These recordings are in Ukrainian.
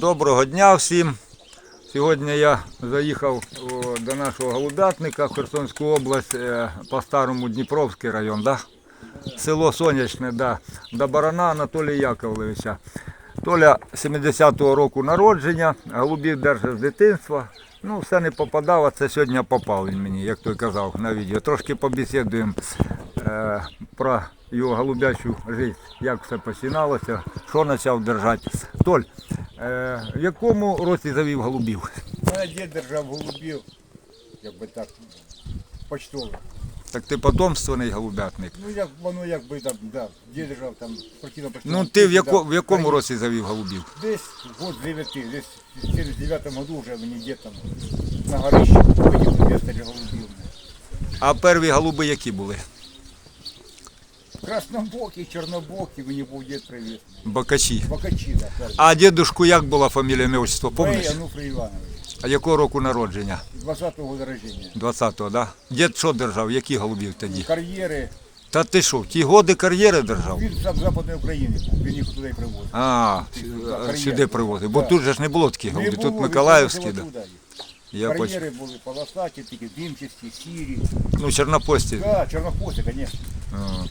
Доброго дня всім. Сьогодні я заїхав до нашого голубятника в Херсонську область е, по старому Дніпровський район, да? село Сонячне, да. до барана Анатолія Яковлевича. Толя 70-го року народження, голубів держить з дитинства. Ну, все не попадав, а це сьогодні попав він мені, як той казав на відео. Трошки побесідуємо про його голубячу життя, як все починалося, що почав держати. Толь, е, в якому році завів голубів? Мене дід держав голубів, якби так, почтово. Так ти потомственний голубятник. Ну як воно якби там, да, дід держав там спортивно почтово. Ну ти в, яко, в якому році завів голубів? Десь год з 9, десь в 79 году вже мені дід там на горищі місто голубів. А перві голуби які були? Краснобокі, чорнобокі, мені був дід привіз. Бакачі. Бакачі, так. Да, А дідушку як була фамілія ім'я, отчество, помниш? Ануфрій Іванович, А якого року народження? 20-го зараження. 20-го, да? Дід що держав? Які голубів тоді? Кар'єри, Та ти що, в ті годи кар'єри держав? він з Западної України був, він їх туди привозив. А, Да, сюди привозив. Бо тут же ж не було таких Не голубів. було, Тут він Миколаївські, да. привозив їх. Я поч... Кар'єри були полосаті, такі димчасті, сірі. Ну, чорнопості. Да, чорнохвости, звісно. А,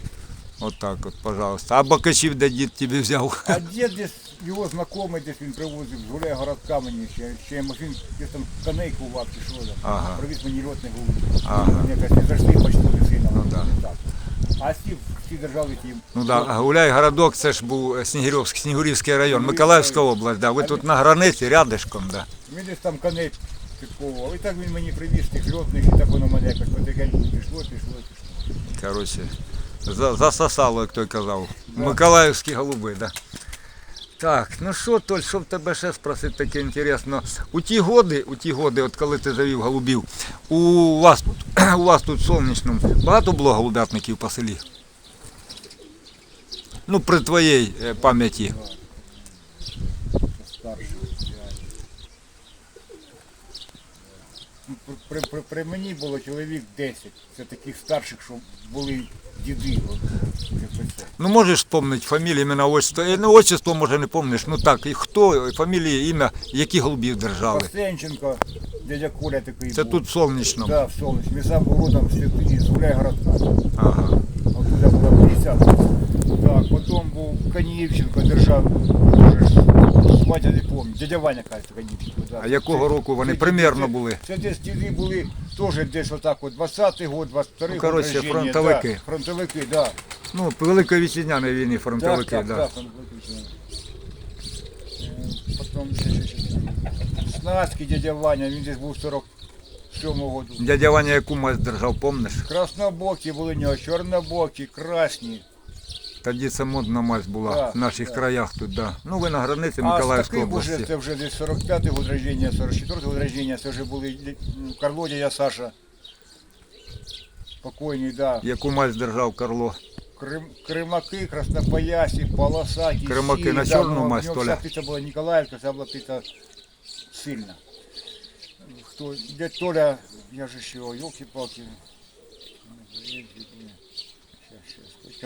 От так от, пожалуйста. А бакачів де дід тобі взяв? А дід десь його знайомий, десь він привозив з гуляє городка мені ще, ще машин, десь там коней кував чи що. там. Ага. Привіз мені льотний голуб. Ага. Мені якось не зайшли почтові сильно. Ну, да. так. А всі, всі держали ті. Ну да, а гуляй городок, це ж був е, Снігирівський, Снігурівський район, Миколаївська область, да. Ви тут на границі, рядишком, да. Він десь там коней підковував. І так він мені привіз тих льотних, і так воно мене якось потихеньку пішло, пішло, пішло. Коротше, за- засосало, як той казав. Миколаївські голуби, да. Так, ну що, Толь, що в тебе ще спросити таке інтересно? У ті годи, у ті годи, от коли ти завів голубів, у вас тут, у вас тут сонячному багато було голубятників по селі? Ну, при твоїй е, пам'яті. старший. Ну, При, при, при, мені було чоловік 10. Це таких старших, що були діди. От. Ну можеш вспомнити фамілію, імена, отчество. Е, Ну, отчество може не помниш. Ну так, і хто, фамілії, ім'я, які голубів держали. Костенченко, дядя Коля такий Це був. тут в Сонячному. Да, в Солнечном. Сам був родом з з Гуляй-городка. Ага. Оттуда була 50. Так, потім був Каніївченко, держав, дуже ж, батя не пам'ятаю, дядя Ваня, кажуть, Каніївченко. А якого року вони примерно були? Це десь діди були теж десь отак от 20-й год, 22-й Ну, коротше, фронтовики. Да, фронтовики, да. Ну, Великої вітчизняної війни фронтовики, так, да. так. Е, Потім ще, ще, ще. ще. Снацький дядя Ваня, він десь був 47-го году. Дядя Ваня яку мать держав, помниш? Краснобокі були у нього, чорнобокі, красні. Тоді це модна мать була Да, в наших да. краях тут, да. Ну ви на границі Миколаївської таких уже, області. це вже десь 45-й год рождения, 44-й год рождения, це вже були м, Карло Саша. Покойний, да. Яку мать держав Карло? Крим, кримаки, краснопоясі, полосаті, Кримаки сірі, на чорну ну, мазь, Толя? Вся була Ніколаївка, вся була птиця сильна. Хто, де Толя, я же ще, елки-палки.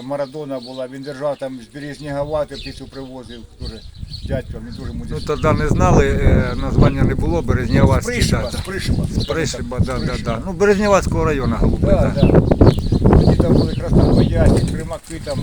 Марадона була, він держав там з Березнігавати, птицю привозив, Дуже дядько, він дуже Ну тоді не знали, е, названня не було, Березнявацький. Пришиба, да. Пришиба. Пришиба, да, да, да. Ну, Березнявацького району голуби, Да, да. Тоді там були краснопоясі, примаки там,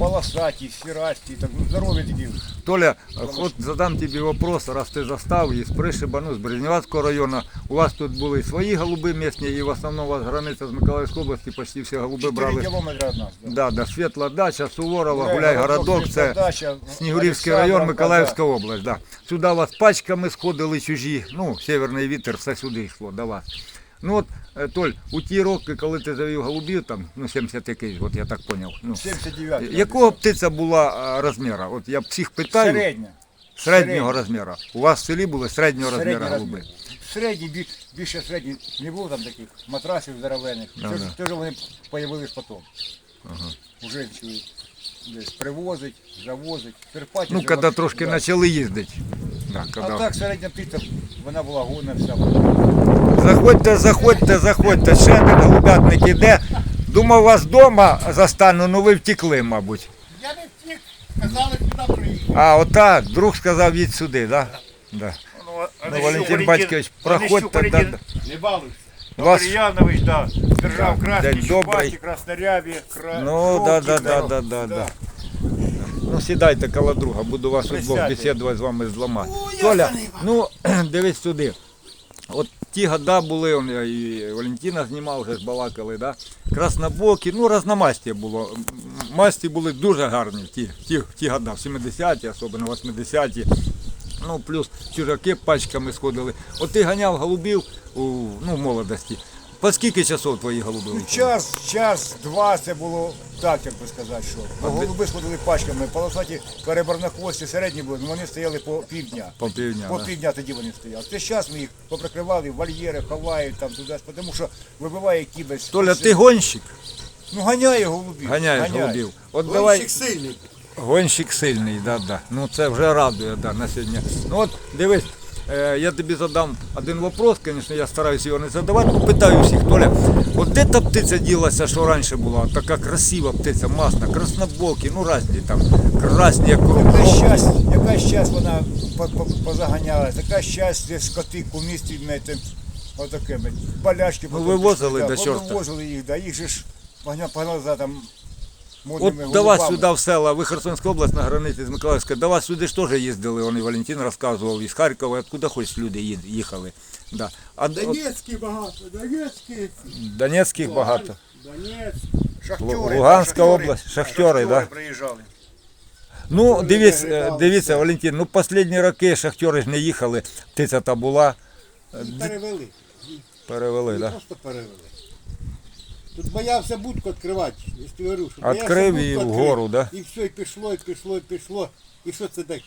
полосаті, сірасті, там, ну, здорові такі. Толя, от задам тобі вопрос, раз ти застав її з Пришиба, ну, з Березнявацького району. У вас тут були свої голуби місні, і в основному у вас границя з Миколаївської області, почти всі голуби 4 брали. кілометри від нас. Да. Да, да, Світла дача, Суворова, Гуляй, Гуляй городок, це Снігурівський район, Миколаївська область. Да. Сюди вас пачками сходили чужі, ну, северний вітер, все сюди йшло до вас. Ну от, е, Толь, у ті роки, коли ти завів голубів, там, ну 70 якийсь, от я так зрозумів. Ну, 79. якого птиця була а, розміру? От я всіх питаю, Середня. середнього середня. розміру. У вас в селі були середнього розміру Середній голуби. розмір. Середній, бі- більше середній, не було там таких матрасів здоровенних. Да, Це, ж- це ж вони появились потім. Уже. Десь привозить, завозить, Карпаті. Ну, коли трошки почали їздити. Да, А так середня птиця, вона була гонна вся. Заходьте, заходьте, заходьте. Ще один голубятник іде. Думав, вас вдома застану, ну ви втекли, мабуть. Я не втік, казали сюди приїхати. А, отак, друг сказав, їдь сюди, так? Да? Да. Ну, Ну, Валентин Батькович, проходьте, Онищук Валентин Не балуйся. Вас... Валерьянович, да, держав Да, красні день добрий. чубаті, краснорябі, кра... Ну, да, жовті, да, да, да, да, да. Ну, сідайте коло друга, буду вас удвох бесідувати з вами зламати. Толя, ну, дивись сюди. От ті года були, і Валентина знімав, вже ж балакали, да? краснобокі, ну, разномастя було. Масті були дуже гарні в ті, ті, в ті года, в 70-ті, особливо 80-ті. Ну, плюс чужаки пачками сходили. От ти ганяв голубів у ну, в молодості. По скільки часов твої голуби? Ну, час, час, два це було так, як би сказати, що. Голуби сходили пачками, полосаті переборнохвості середні були, ну вони стояли по півдня. По півдня, По да? півдня тоді вони стояли. Це зараз ми їх поприкривали, в вольєри, ховають там туди, тому що вибиває кібець. Толя, ти гонщик? Ну ганяє голубів. Ганяєш ганяє. голубів. От давай. Гонщик сильний. Гонщик сильний, да, да. Ну це вже радує да, на сьогодні. Ну от дивись, я тобі задам один вопрос, звісно, я стараюся його не задавати, питаю всіх, Толя, от де та птиця ділася, що раніше була? Така красива птиця, масна, краснобокі, ну різні там, красні, як Яка кров. яка щас вона по- по- позаганяла, така щас, де скоти кумісті знаєте, отаке, блядь. Ну, вивозили до чорта. Вивозили їх, да, їх же ж погнали за там От до вас сюди в села, ви Херсонська область на границі з Миколаївською, до вас сюди ж теж їздили, вони Валентин розказував, із Харкова, откуда хоч люди їд- їхали. Да. А д- от Донецький багато, Донецький. Донецьких багато. Донецьк. Шахтери, Лу- Луганська шахтери, область, шахтери, да? приїжджали. Ну, дивіться, виглядали дивіться, Валентин, ну останні роки шахтери ж не їхали, птиця та була, Перевели. перевели, так? Да? Просто перевели. Тут боявся будку відкривати. Я говорю, що будку і вгору, да? І все, і пішло, і пішло, і пішло. І що це так?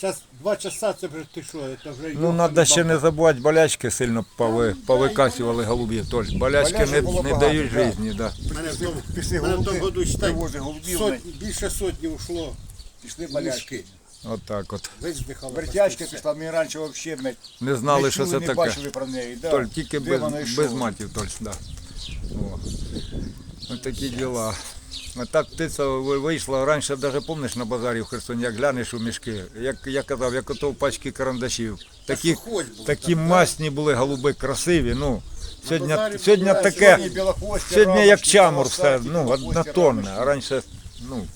Зараз два часа це вже ти що? Це вже Ну, треба ще не забувати, болячки сильно пови, повикасували голубів. Толь. Болячки Болячок не, було не багато, дають да. житті, да. Мене в тому, Пішли мене в голуби, году, считай, привозили голубів, сотні, більше сотні ушло. Пішли в балячки. От так от. Весь здихало. Вертячка пішла, ми раніше взагалі блядь, Не знали, не що чули, це не таке. бачили про неї. Да. Толь, тільки Де без, йшла? без матів, Толь, да. О. Ось такі діла. А так птиця вийшла раніше, навіть пам'ятаєш на базарі в Херсоні, як глянеш у мішки. Як я казав, як ото в пачки карандашів. Такі, такі так, масні були голуби, красиві. Ну, сьогодні, сьогодні таке, Сьогодні як чамур все, ну, однотонне. А раніше, ну,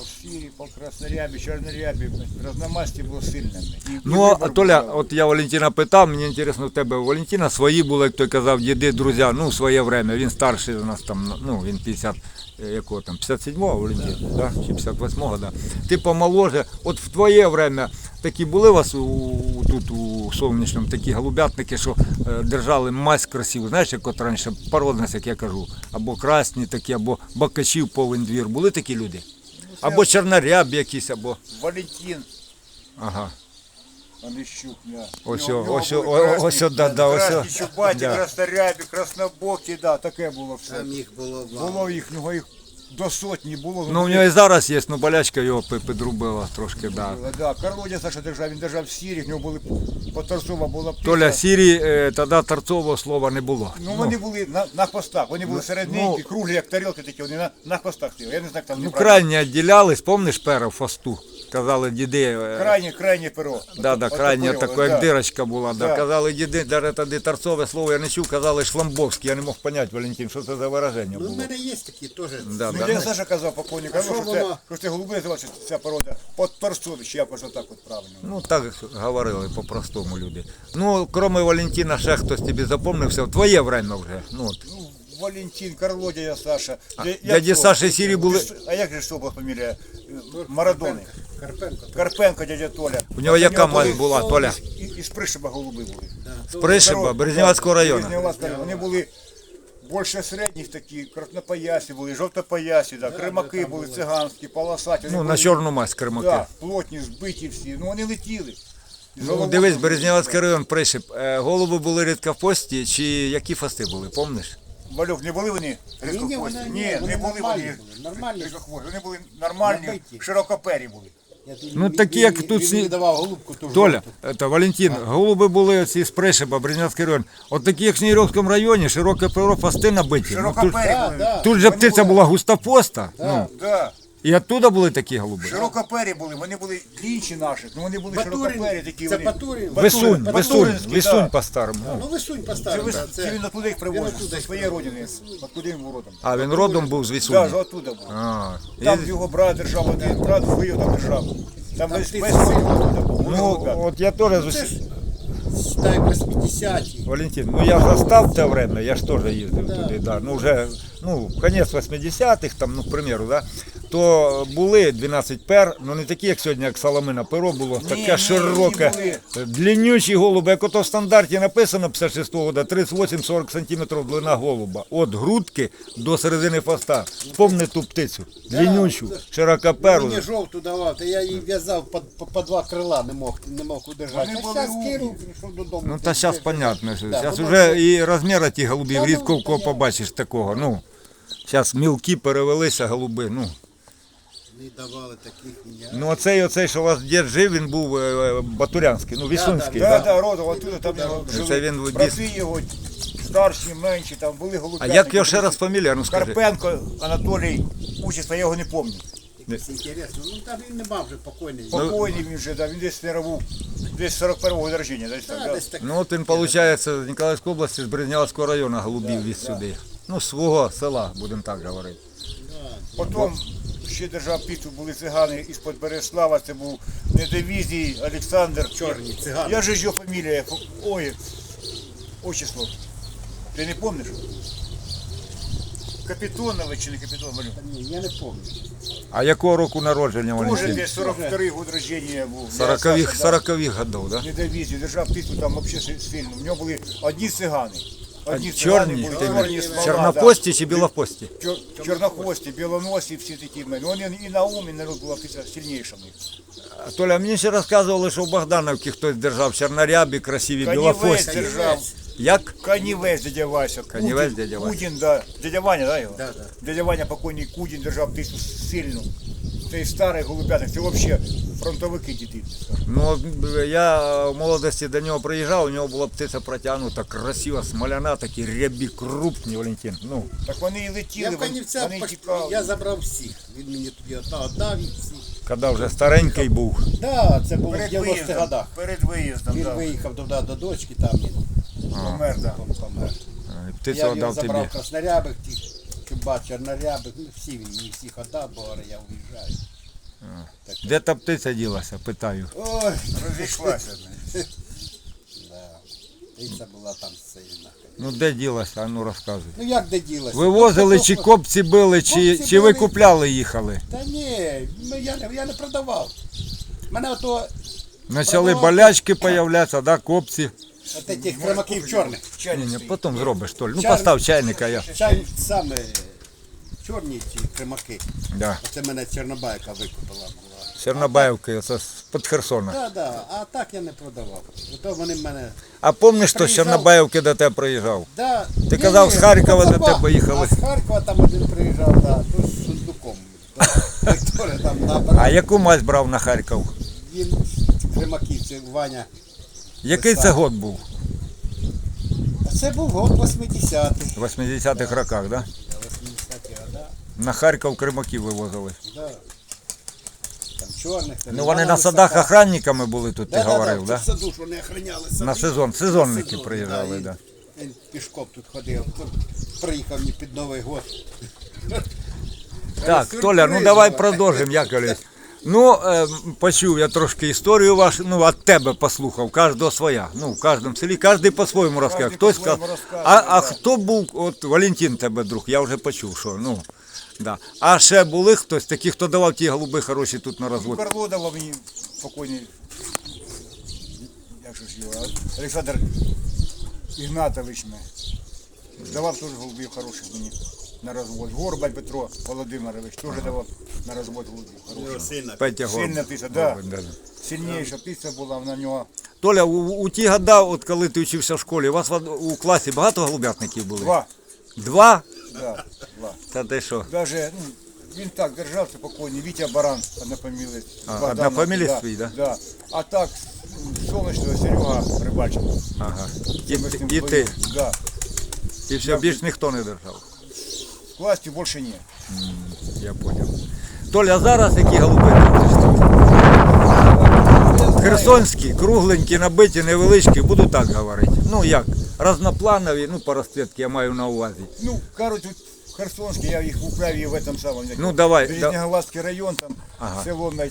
Полсірі, полкраснорябі, чорнорябі, разномасті було сильними. І- і Ну, а Толя, був. от я Валентина питав, мені цікаво, в тебе у Валентина свої були, як той казав, діди, друзі, ну, своє время, він старший у нас там, ну, він 50, е, якого там, 57-го Валентин, да? чи 58-го, да. Ти помоложе, от в твоє время такі були у вас у, у- тут у сонячному такі голубятники, що е, держали мазь красиву, знаєш, як от раніше, породність, як я кажу, або красні такі, або бакачів повен двір, були такі люди? Або чорноряб якийсь, або, Валентин ага. Онищук, да. Ось У о, ось о, ось о, да, да, ось о. Красні чубаті, Да. краснорябі, краснобокі, да, таке було все. Там їх було Було їх, ну, їх до сотні було. Ну, у нього і зараз є, ну болячка його підрубила трошки, да. Да, Корлодя Саша держав, він держав сірі, в нього були по Торцова була птиця. Толя Сірі, е, тоді торцового слова не було. Ну вони були на, на хвостах, вони були середненькі, ну- круглі, як тарілки такі, вони на, на хвостах стояли. Я не знаю, як там Ну, неправильно. крайні відділялись, помниш пера в фасту? Казали діди. е, Крайнє, крайнє перо. Да, да, От крайнє такое, таке, як да. дирочка була. Да. Да. Казали діди, навіть тоді торцове слово я не чув, казали шламбовський. Я не мог поняти, Валентин, що це за вираження Ну, в було. мене є такі теж. Да, Ну, да. Я Саша казав покойник, А казав, що що це, воно? що це голуби називаються, ця порода. Под Торцович, я кажу так от правильно. Ну так говорили по-простому люди. Ну, крім Валентина, ще хтось тобі запомнився, в твоє время вже. Ну, от. Ну, Валентин, Корлодя, я Саша. Як дяді? Саші сірі були- А як же що була фамілія? Марадони. Карпенко. Карпенко, дядя Толя. У нього От яка мать була, Толя? І, із Пришиба голуби були. Да. Пришиба, Березнівського району. Березнівського району. Вони були більше середніх такі, краснопоясі були, жовтопоясі, да, кримаки були, циганські, полосаті. Вони Ну, на були, чорну мазь кримаки. да, плотні, збиті всі. Ну вони летіли. Ну, дивись, там район пришиб. Е, Голуби були рідкопості, чи які фасти були, помниш? Валюк, не були вони ні, рідкохвості? вони- Ні, ні, не вони були нормальні вони були, нормальні. Вони були нормальні, Набиті. широкопері були. Ну, такі, як тут всі- давав голубку ту Толя, жовту. це Валентин, голуби були ці з Пришиба, Березнівський район. От такі, як в Снігурівському районі, широке перо фасти набиті. Ну, тут, да. тут же птиця була густопоста. Ну, Да. І оттуда були такі голуби? Широкопері були, вони були інші наших, ну вони були Батурин. широкопері такі. Це вони. Батурин. Висунь, Батурин- висунь, Батуринський, висунь да. по-старому. Ну висунь Це, поставив. ви- да, це він оттуда їх привозив, зі своєї родини. Откуди він був родом. А він родом був з Так, Вісуні. да, оттуда був. А, Там і- його брат держав, один брат свою там держав. Там весь весь син. оттуда був. Вони Ну, голубят. от я теж з Це ж, считай, 80-ті. Валентин, ну я застав те время, я ж теж їздив Да. туди, да. Ну вже, ну, конець 80-х, там, ну, к примеру, да. То були 12 пер, ну не такі, як сьогодні, як Соломина перо було, Ні, таке ні, широке, длиннючі голуби, як ото в стандарті написано 56 года, 38-40 см длина голуба. От грудки до середини хвоста. Помни ту птицю, длиннючу, широкоперу. Мені жовту давав, та я її в'язав по, по, по два крила, не мог, не мог удержати. Вони А зараз кинув, прийшов додому. Ну та зараз понятно, що зараз вже і розміри ті голубів, ну, рідко в кого побачиш такого. Ну, зараз мілкі перевелися голуби. Ну, Не давали таких ніяк. ну оцей, оцей, що у вас дід жив, він був е, е, батурянський, ну вісунський. Да, Да, да, родом, оттуда там його Це жили. він Брати його, старші, менші, там були голубята. А як його ще раз фамілія, ну скажи. Карпенко Анатолій Учиться, я його не пам'ятаю. Якось інтересно. Ну там він нема вже покойний. Покойний він вже, да, він десь не раву, десь 41-го народження, десь так, Та, да. десь так. Ну от він, виходить, з Ніколаївської області, з Березнявського району голубів віз сюди. Ну, свого села, будемо так говорити. Потім ще держав піцу, були цигани із-під Береслава, це був недовізій Олександр. Чорні цигани. Я же ж його фамілія, ой, отчество. Ти не пам'ятаєш? Капітонович чи не Капітонович? Та ні, я не пам'ятаю. А якого року народження Тоже Валентин? десь 42-й год рождения був. 40-х, Саша, да. 40-х годов, да? Недовізію, держав піцу там взагалі сильно. У нього були одні цигани. Одні чорні? Ти були, чорні з Чорнопості чи білопості? Чор- Чорнохвості, білоносі, всі такі в мене. І на ум, і народ сильніша в. Толя, мені ще розказували, що в Богдановці хтось держав чорнорябі, красиві Канівець білофості. держав. Як? Канівець дядя Вася. Канівець дядя Вася. Кудін, да. Дядя Ваня, да, його? Да, да. Дядя Ваня покойний Кудін держав птицю сильну. Цей старий голубятник, це взагалі фронтовики діти. Ну, я в молодості до нього приїжджав, у нього була птиця протягнута, красива, смоляна, такі рябі, крупні, Валентин. Ну, Так вони і летіли, Я в вони, Канівцях вони почти- тікали. я забрав всіх. Він мені тоді отдав, отдав від всіх. коли вже старенький був. Да, це було в Перед 90-х виїздом, годах. перед виїздом, Він да. виїхав туди до дочки, там він помер, да. пом- помер. І Птицю Я його віддав забрав тобі. краснорябих, тих, чуба, чорнорябих, ну всі він мені всіх отдав, бо говорить, я уїжджаю. Де та птиця ділася, питаю. Ой, Розійшлася. да. Птиця була там сильна. Ну де ділася, а ну розказуй. Ну як де ділася? Вивозили чи копці били, чи, Копці чи ви били. купляли їхали? Та ні, ну я не, я не продавав. Мене ото Почали Продавав. болячки появлятися, да, копці. От тих кремаків чорних. Ні, ні, потім зробиш, Толь. Ну Чай- постав чайника я. Чай саме чорні ці кремаки. Да. Оце мене Чорнобайка викупила була. Чернобаївки, це з-під Херсона. Так, да, а так я не продавав. Ото вони в мене. А пам'ятаєш, хто з Приїжджав. Чорнобаївки до тебе приїжджав? Да, Ти казав, з Харкова до тебе їхали. А з Харкова там один приїжджав, да, то з сундуком. Теж там набрав. А яку мазь брав на Харків? Він кремаків, це Ваня. Який це год був? Це був год 80-й. В 80-х роках, да? 80-ті года. На Харків кримаків вивозили. Да. Там чорних. там Ну вони на садах охранниками були тут, ти Да, да, говорив, да? да? В саду ж вони охороняли сади. На сезон, сезонники сезон, приїжджали, і да. Він пішком тут ходив. Тут приїхав мені під Новий год. Так, Толя, ну давай продовжимо, Яковлевич. Ну, е, почув я трошки історію вашу, ну, від тебе послухав, кожного своя. Ну, в кожному селі, кожен по-своєму розказує. Хтось сказав, а, а хто був, от Валентин тебе друг, я вже почув, що, ну, да. А ще були хтось такі, хто давав ті голуби хороші тут на розвод? Карло дав мені покойний, як же ж його, Олександр Ігнатович. Давав теж голубів хороших мені на розвод. Горбаль Петро Володимирович теж давав на розвод хороших. сильно. Петя Сильна Горб. да. Да, да. Сильніша птиця була на нього. Толя, у, у ті года, от коли ти вчився в школі, у вас в- у класі багато голубятників були? Два. Два? Да, два. Та ти що? Даже ну, він так держався покойний, Вітя Баран, однофамілець. А, Богданов, однофамілець твій, да? Да. А так, сонячного Серега Рибальченко. Ага. І, Ми з ним і були. ти. Да. І все, більш ніхто не держав. В класі більше ні. Я понял. Толя, зараз які голуби? Херсонські, кругленькі, набиті, невеличкі, буду так говорити. Ну як, разнопланові, ну по розцветці я маю на увазі. Ну, кажуть, тут Херсонський, я їх управив в этом самом. Ну, давай, Березнеголовський район, там Ага. село на-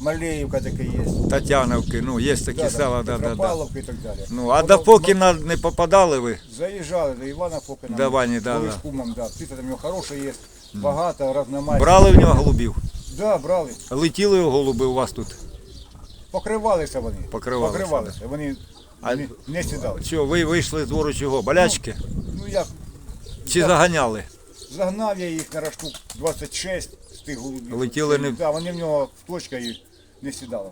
Малеївка таке є. Тетяновки, ну є такі Да, села, да, да, да. І так далі. Ну, а Воно- до Фокіна не попадали ви? Заїжджали до Івана Фокина. До Вані, да, да. з кумом, да. Птиця там у нього хороша є, багато, разномастя. Брали в нього голубів? Да, брали. Летіли голуби у вас тут? Покривалися вони. Покривалися, Покривалися. Вони А- не, не сідали. Що, ви вийшли з двору чого? Болячки? Ну як, Чи заганяли? загнав я їх на штук 26 з тих голубів. Летіли не- Да, вони в нього в точка і не сідала.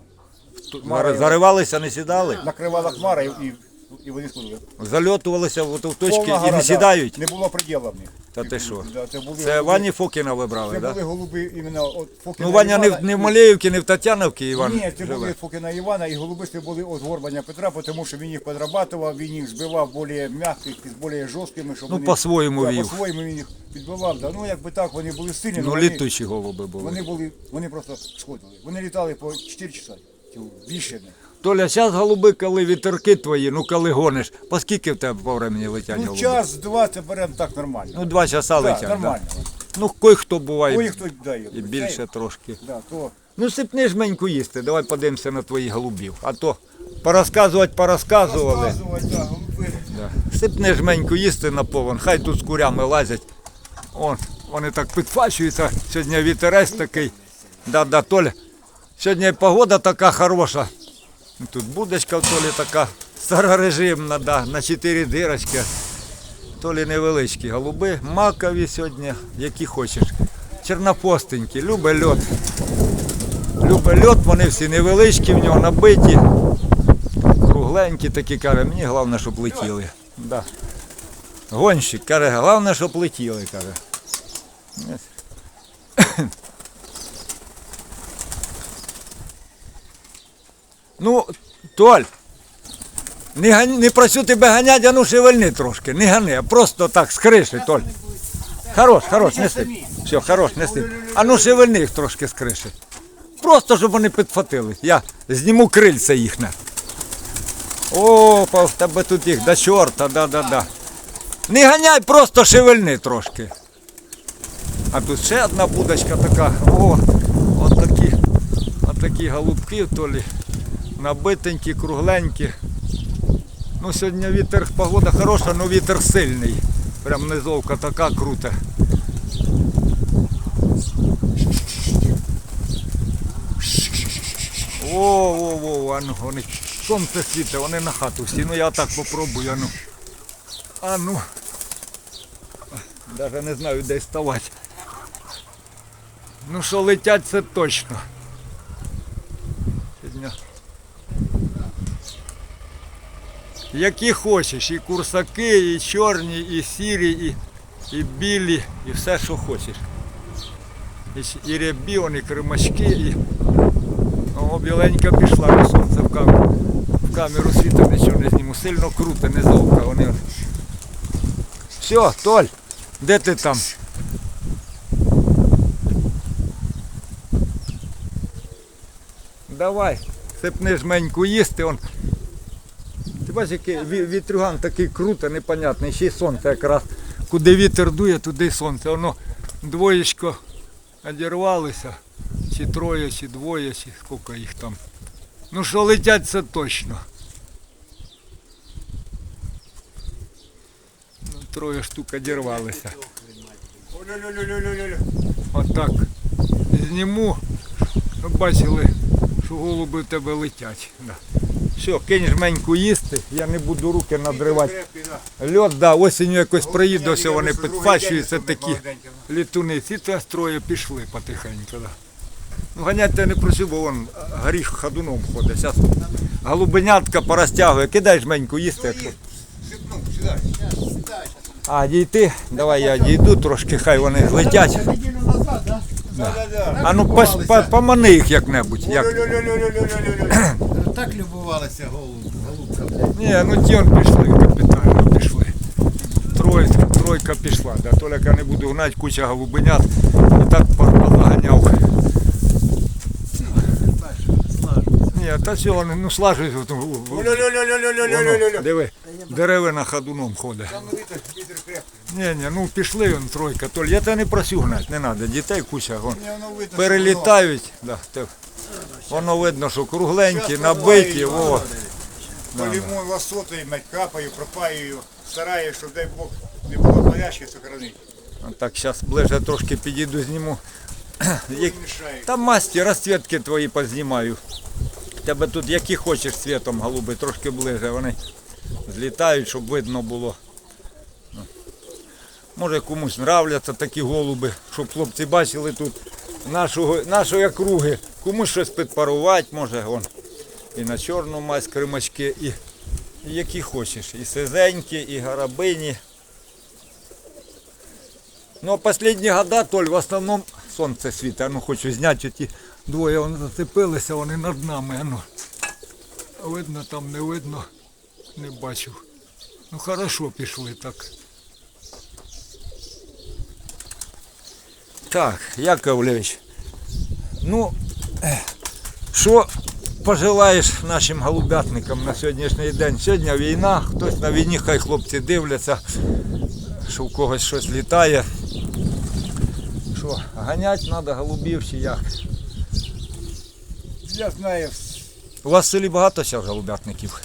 Хмара Заривалися, не сідали? Накривала хмара і, і, і вони сходили. Зальотувалися в ту точки Повна і гора, не да. сідають? Не було приділу в них. Та ти що? Да, це були Це голуби- Вані Фокіна вибрали, Це так? були голуби іменно от Фокіна Ну, Ваня не, Івана в- не в Малеївці, не в Тетяновці, Іван. Ні, це живе. були Фокіна Івана, і голубисти були від Горбаня Петра, тому що він їх подрабатував, він їх збивав більш м'яких, більш жорсткими, щоб Ну, вони... по-своєму Да, вів. По-своєму він їх підбивав. Да. Ну, якби так, вони були сильні, Ну, вони, літучі голуби були. вони були, вони просто сходили. Вони літали по 4 часа, ті більше не. Толя, зараз голуби, коли вітерки твої, ну коли гониш, по скільки в тебе по времені летять Ну, голуби? час, два, це беремо так нормально. Ну, два часа да, летять. нормально. Да? Ну, кой хто буває Ой, хто дає. і більше трошки. Да, то... Ну, сипни жменьку їсти, давай подивимося на твоїх голубів. А то порозказувати порозказували. Розказувати, да, голуби. Да. Сипни жменьку їсти на повен, хай тут з курями лазять. Он, вони так підфачуються. Сьогодні вітерець такий. Да-да, Толя. Сьогодні погода така хороша. Тут будочка в Толі така старорежимна, да, на 4 дирочки. Толі невеличкі голуби, макові сьогодні, які хочеш. Чернопостенькі, любить льот. Любить льот, вони всі невеличкі, в нього набиті. Кругленькі такі, каже, мені головне, щоб летіли. Да. Гонщик, каже, головне, щоб летіли, каже. Ну, Толь, не, гань, не прошу тебе ганять, а ну шевельни трошки, не гани, а просто так, з криші, Толь. Хорош, хорош, неси. Все, хорош, неси. А ну шевельни їх трошки з криші. Просто, щоб вони підфатили. Я зніму крильця їхне. О, в тебе тут їх до чорта, да-да-да. Не ганяй, просто шевельни трошки. А тут ще одна будочка така. О, от такі, от такі голубки то лі. Набитенькі, кругленькі. Ну, сьогодні вітер, погода хороша, але вітер сильний. Прям низовка така крута. О, о, о, а ну, вони сонце світить, вони на хату всі. Ну я так попробую, а ну. А ну. Даже не знаю, де ставати. Ну що летять, це точно. Сьогодні. Які хочеш, і курсаки, і чорні, і сірі, і, і білі, і все, що хочеш. І, і рябіон, і кримачки, і. О, біленька пішла на сонце в камеру. В камеру світа нічого не зніму. Сильно круто, не зовка. Вони. Все, Толь, де ти там? Давай, сипни жменьку їсти. Он. Ти бачиш, який вітрюган такий круто, непонятний. Ще й сонце якраз. Куди вітер дує, туди й сонце. Воно двоєчко одірвалися. Чи троє, чи двоє, чи скільки їх там. Ну що летять, це точно. Ну, троє штук одірвалися. Отак. Зніму. Ну, бачили, що голуби в тебе летять. Все, кинь жменьку їсти, я не буду руки надривати. Льот, да, осінню якось приїду, все вони підфащуються такі літуни. Ці та строє пішли потихеньку. Да. Ну, ганять тебе не просив, бо вон горіх ходуном ходить. Зараз голубенятка порозтягує. Кидай жменьку їсти. Якщо... А, дійти? Давай я дійду трошки, хай вони летять. Да? А ну помани їх як-небудь. Як... Так любувалися голуб, голубка. Ні, ну ті он пішли, капітально пішли. Тройка, тройка пішла. Да. Толяка не буду гнати, куча голубенят. І так заганяв. Ні, та все, вони ну слажують. от, в- в- Диви, деревина ходуном ходить. Ні, ні, ну пішли он тройка. Толь, я тебе не просив гнати, не треба. Дітей куча. Що Перелітають. Да, воно видно, що кругленькі, набиті. О. воно. По ласотою, мать, капаю, пропаю, стараюсь, щоб, дай Бог, не було болячки сохранити. А Так, зараз ближе трошки підійду, зніму. Як- Та масті, розцвітки твої познімаю. Тебе тут які хочеш цвітом голуби, трошки ближе. Вони злітають, щоб видно було. Ну. Може комусь нравляться такі голуби, щоб хлопці бачили тут нашого, нашої округи. Комусь щось підпарувати, може вон. І на чорну мазь кримачки, і, і які хочеш. І сизенькі, і гарабині. Ну, а последні года, Толь, в основному сонце світить. Ну хочу зняти ті двоє, вони зацепилися, вони над нами. А ну. Видно там, не видно, не бачу. Ну хорошо пішли так. Так, Яковлевич. Ну, що пожелаєш нашим голубятникам на сьогоднішній день? Сьогодні війна, хтось на війні, хай хлопці дивляться, що в когось щось літає. Що, ганять треба голубів чи як? Я знаю, У вас в селі багато зараз голубятників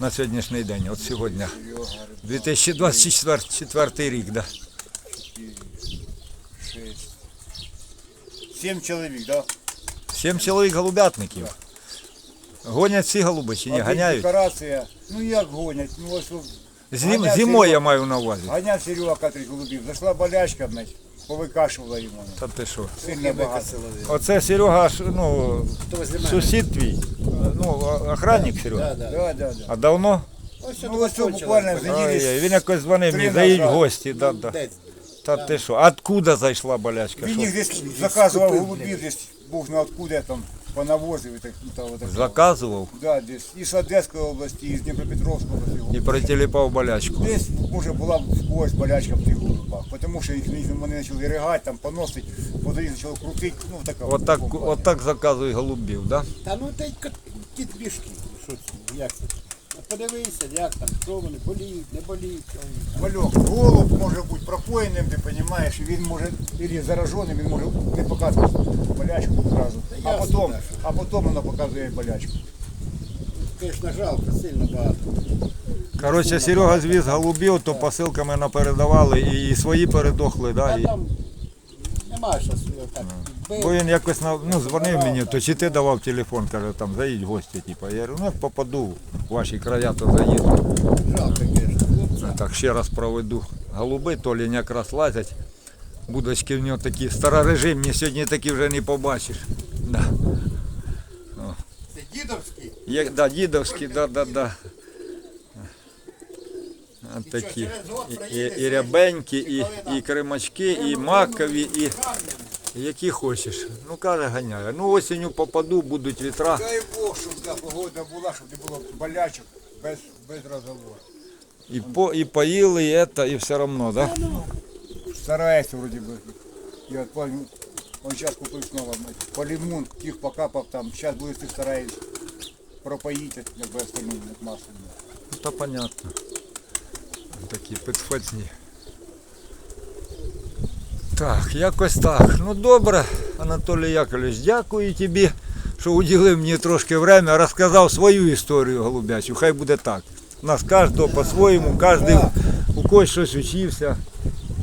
на сьогоднішній день, от сьогодні. 2024 рік, да. 6, 7 чоловік, да? Сім чоловік голубятників. Гонять всі голуби чи ні? Ганяють? Декорація. Ну як гонять? Ну ось Зим, зимою я Серега. маю на увазі. Ганяв Серега котрий голубів. Зайшла болячка, блядь, повикашувала йому. Та ти що? Сильно багато. Оце Серега, ж, ну, сусід твій. Ну, охранник Серега. Да, да. Да, да, да. А давно? Ось Ну, ну, ось це буквально за Ой, він якось дзвонив мені, в назад. гості. Да, да. Десь. Та ти що? Откуда зайшла болячка? Він Що? їх десь заказував голубів, десь був знает откуда там понавозил. Это, это, вот, та. Заказував Да, десь і з Одеської області, і з Дніпропетровської області. і прителіпав болячку. Десь може була в когось болячка в тих голубах, тому що їх їх вони почали ригати, там поносить, потім їх почали крутити. Ну, така. Отак, бомба. отак заказують голубів, да? Та ну та й кот-. Що це? Як це? Подивися, як там, що вони, боліють, не боліють. що вони. Мальок, голуб може бути пропоєним, ти розумієш, і він може, або зараженим, він може не показувати болячку одразу. А ясно, потім, так. а потім воно показує болячку. Звісно, жалко, сильно багато. Коротше, Серега звіз голубів, то посилками напередавали і свої передохли, да? І... там немає щось так. Бо він якось ну, дзвонив мені, то чи ти давав телефон, каже, там заїдь в гості, типу. Я говорю, ну як попаду в ваші края, то заїду. Так, ще раз проведу. Голуби, то лінь якраз лазять. Будочки в нього такі старорежимні, сьогодні такі вже не побачиш. Да. Це дідовський. Є, да, дідовські, да, да, да. Такі. І, і, і рябенькі, і, і кремачки, і макові, і які хочеш. Ну каже, ганяє. Ну осінню попаду, будуть вітра. Дай Бог, щоб да, погода була, щоб не було болячок, без, без розговору. І, по, і поїли, і це, і все одно, да? Стараюся вроде бы. Я вот помню, он сейчас купил снова блядь, по лимон, тих покапав там. Сейчас будет ты стараюсь пропоить, как бы остальные блядь, масло. блядь. Ну, то понятно. Такі підфацні. Так, якось так. Ну добре, Анатолій Яковлевич, дякую тобі, що уділив мені трошки время, розказав свою історію голубячу. Хай буде так. У нас кожного по-своєму, кожен у когось щось учився.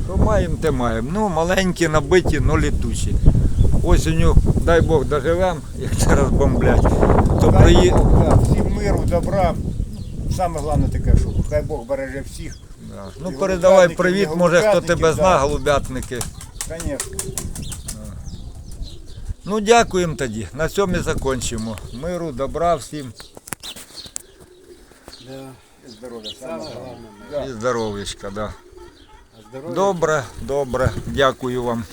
Що маємо, те маємо. Ну, маленькі, набиті, но літучі. Осінню, дай Бог, доживемо, як це розбомблять. То приї... Всім миру, добра. Саме головне таке, що хай Бог береже всіх. Да. Ну передавай привіт, може хто тебе зна, голубятники. Конечно. Ну дякуємо тоді. На цьому і закінчимо. Миру, добра всім Да. І здоров'я. Саме Саме головне. головне. і здоров'ячка. Да. А. Добре, добре. Дякую вам.